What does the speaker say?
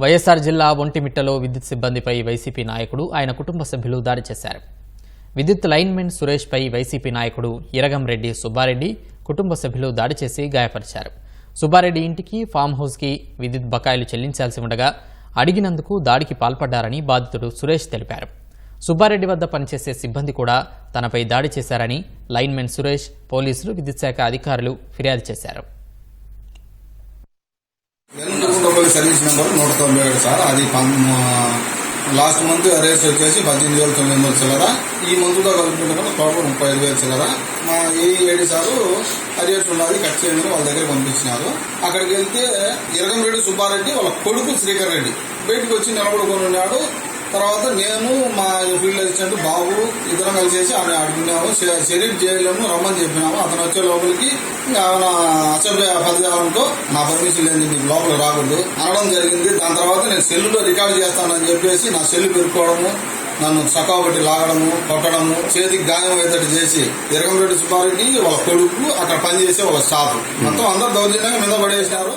వైఎస్ఆర్ జిల్లా ఒంటిమిట్టలో విద్యుత్ సిబ్బందిపై వైసీపీ నాయకుడు ఆయన కుటుంబ సభ్యులు దాడి చేశారు. విద్యుత్ లైన్మెన్ సురేష్పై వైసీపీ నాయకుడు ఇరగంరెడ్డి సుబ్బారెడ్డి కుటుంబ సభ్యులు దాడి చేసి గాయపరిచారు. సుబ్బారెడ్డి ఇంటికి ఫామ్ హౌస్కి విద్యుత్ బకాయిలు చెల్లించాల్సి ఉండగా అడిగినందుకు దాడికి పాల్పడ్డారని బాధితుడు సురేష్ తెలిపారు. సుబ్బారెడ్డి వద్ద పనిచేసే సిబ్బంది కూడా తనపై దాడి చేశారని లైన్మెన్ సురేష్ పోలీసులు విద్యుత్ శాఖ అధికారులు ఫిర్యాదు చేశారు. సర్వీస్ నెంబర్ నూట తొంభై ఏడు సార్. అది లాస్ట్ మంత్ రేస్ వచ్చేసి పద్దెనిమిది వేల తొమ్మిది వందల చిల్లర. ఈ మంత్తో కలుపుకుంటే టోటల్ ముప్పై ఐదు వేల చిల్లర. మా ఏ ఏడు సారు అరియర్స్ ఉన్నది కట్ చేయడం వాళ్ళ దగ్గర పంపించినారు. అక్కడికి వెళ్తే ఇరగంరెడ్డి సుబ్బారెడ్డి వాళ్ళ కొడుకు శ్రీకర్ రెడ్డి. బయటకు వచ్చి నిలబడుకుని ఉన్నాడు. తర్వాత నేను మా ఫీల్డ్ అసిస్టెంట్ బాబు ఇద్దరం కలిసేసి ఆమె అడుగున్నాము షరీఫ్ జైల్లోను రమ్మని చెప్పినాము. అతను వచ్చే లోపలికి ఆమె ఆయన అసెంబ్లీ పదజాలంతో నా పర్మిషన్ లేదు మీకు లోపల రాకూడదు. అనడం జరిగింది. దాని తర్వాత నేను సెల్లులో రికార్డ్ చేస్తానని చెప్పేసి నా సెల్లు పెరుకోవడము నన్ను చక్కబట్టి లాగడము కొట్టడము చేతికి గాయం అయ్యేటట్టు చేసి ఇరగంరెడ్డి సుబ్బారెడ్డి వాళ్ళ కొడుకు అక్కడ పనిచేసే వాళ్ళ స్టాఫ్ మొత్తం అందరు దౌర్జన్యంగా మీద పడేసినారు.